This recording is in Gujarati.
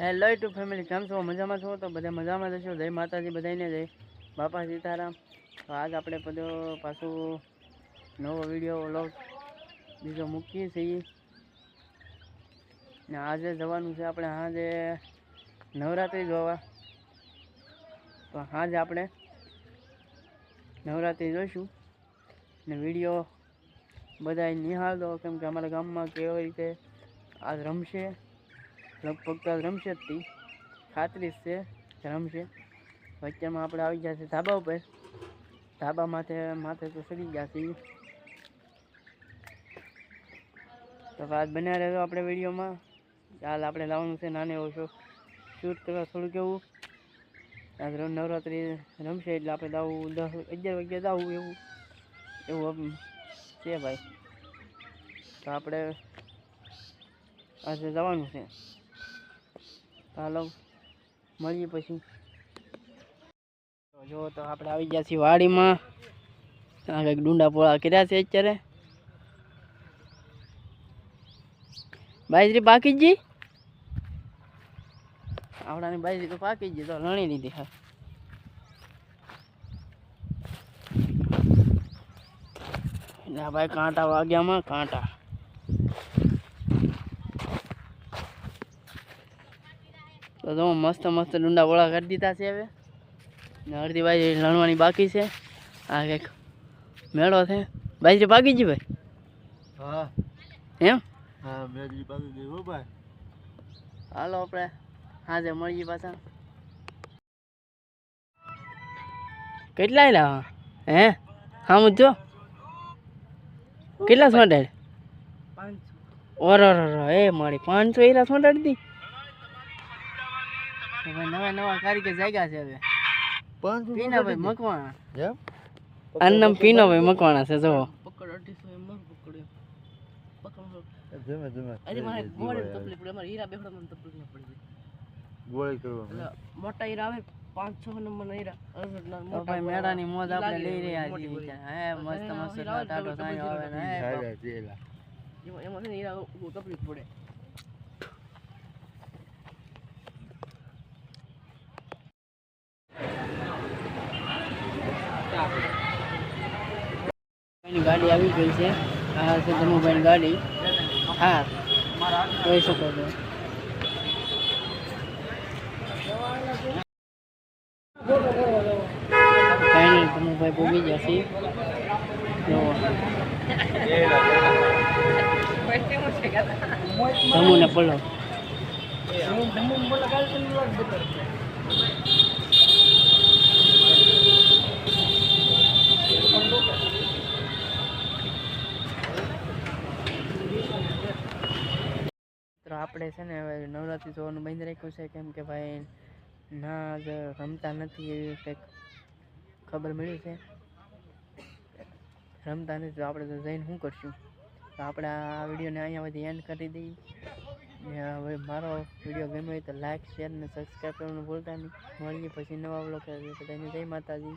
હેલો ટુ ફેમિલી કેમ છો? મજામાં છો? તો બધા મજામાં જશો જય માતાજી બધાને જય બાપા સીતારામ. તો આજ આપણે બધો પાછું નવો વીડિયો, વ્લોગ બીજો મૂકીએ છીએ. ને આજે જવાનું છે આપણે આજે નવરાત્રિ જોવા. તો આજે આપણે નવરાત્રિ જોઈશું. ને વીડિયો બધા નિહાળો કેમ કે અમારા ગામમાં કેવી રીતે આજ રમશે. લગભગ તો રમશે જ તી. ખાતરી છે રમશે. વચ્ચેમાં આપણે આવી ગયા છે ધાબા ઉપર. ધાબા માથે માથે તો સડી ગયા છે તો વાત બન્યા રહેજો આપણે વિડીયોમાં. ચાલ આપણે લાવવાનું છે નાને એવો શો શૂટ કરવા થોડું કેવું આજ નવરાત્રી રમશે એટલે આપણે દાવું દસ, અગિયાર વાગ્યા દાવું એવું. એવું છે ભાઈ. તો આપણે આજે જવાનું છે. હાલો, મળીએ પછી. જો તો આપણે આવી ગયા છીએ વાડીમાં. કંઈક ડુંડા પોળા કર્યા છે અત્યારે. બાજરી પાકી જ આવડાની બાજરી તો પાકી જ તો લણી લીધી હા. ભાઈ કાંટા વાગ્યામાં, કાંટા. તો તમે મસ્ત મસ્ત ડુંડા પોળા કરી દીધા છે હવે. ને અડધી બાજરી લણવાની બાકી છે. આ કંઈક મેળો છે. બાજરી પાકી ગઈ ભાઈ? હા. એમ? હા બાજરી બાજુ દેવો ભાઈ. હાલો આપણે હાજે મળીએ પાછા. કેટલા લાવા હે? હા? જો. કેટલા સોંટાડ ઓરો એ મારી પાંચસો એરા સોંટાડી દી. તો નવા નવા કારીગર જાગ્યા છે હવે. પાંચ પીનાભાઈ મકવાણા. એમ? આનું નામ પીનાભાઈ મકવાણા છે જો. પકડ અઢીસો એમ ન પકડ્યો. જમે જમે. મારે તકલીફ અમારે હીરા બેહડા તકલીફ પડી ગોળી મોટા હીરા આવે પાંચ છ નંબર ના હીરા મેળાની મોજ આપણે લઈ રહ્યા છીએ હે મસ્ત મસ્ત ટાટો આવે ને એમાં છે ને હીરા તકલીફ પડે. ગાડી આવી ગઈ છે. આ છે ધનુભાઈની ગાડી. હા. જોઈ શકો છો. ફાઇનલ ધનુભાઈ ભોગી જશે જો. ધમુ ને આપણે છે ને હવે નવરાત્રિ જોવાનું બંધ રાખ્યું છે, કેમ કે ભાઈ ના જ રમતા નથી એવી કંઈક ખબર મળી છે. રમતા નથી તો આપણે તો જઈને શું કરશું? તો આપણે આ વિડીયોને અહીંયા બધી એન્ડ કરી દઈએ. હવે મારો વીડિયો ગમ્યો હોય તો લાઇક શેર ને સબસ્ક્રાઈબ કરવાનું ભૂલતા નહીં. મળીએ પછી નવા બ્લોગ બધાને જય માતાજી.